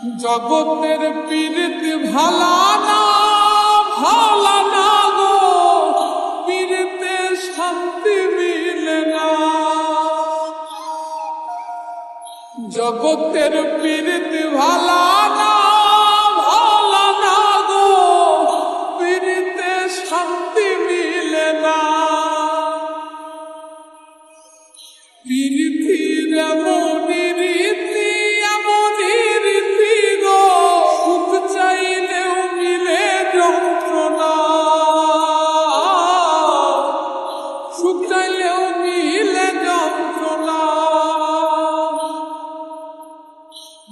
জগতের পীড়িত ভালা না ভালা না গো। পীড়িতে শান্তি মিলে না। জগতের পীড়িত ভালা না ভালা না গো শান্তি মিলে না।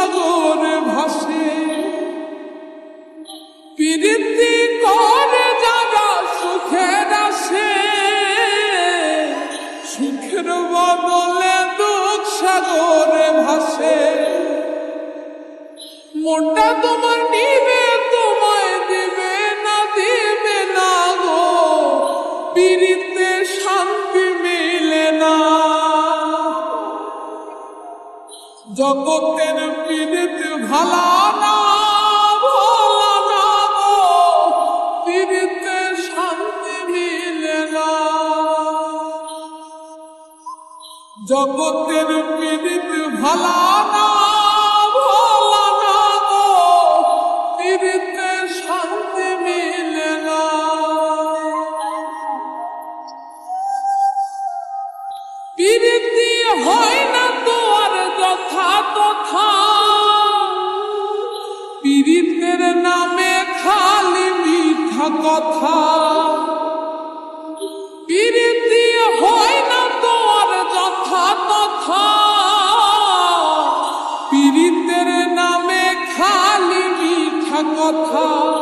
সাগর ভাসে। পীড়িতি করে যারা সুখের আসে, সুখের বদলে দুঃখ সাগরে ভাসে। মনটা তোমার নিবে, তোমায় দিবে না দিবে না গো। পীড়িতে জগতের পীড়িত ভালা না ভালা না পীড়িতে শান্তি মিলে না। জগতের পীড়িত ভালা না ভালা না পীড়িতে শান্তি মিলে না। পীড়িতি হয় না তো যথা তথা। পীড়িতের নামে খালি মিঠা কথা। পীড়িতি হয় না তো যথা তথা। পীড়িতের নামে খালি মিঠা কথা।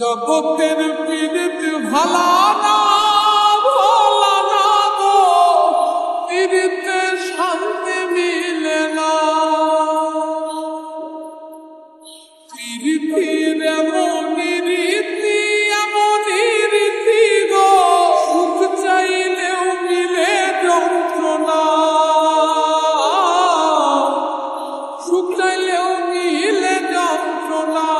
জগতের পীড়িত ভালা না ভালা গো, পীড়িতে শান্তি মিলে না। পীড়িতির এমনই রীতি এমনই রীতি গো, সুখ চাইলেও মিলে যন্ত্রণা। সুখ চাইলেও মিলে যন্ত্রণা।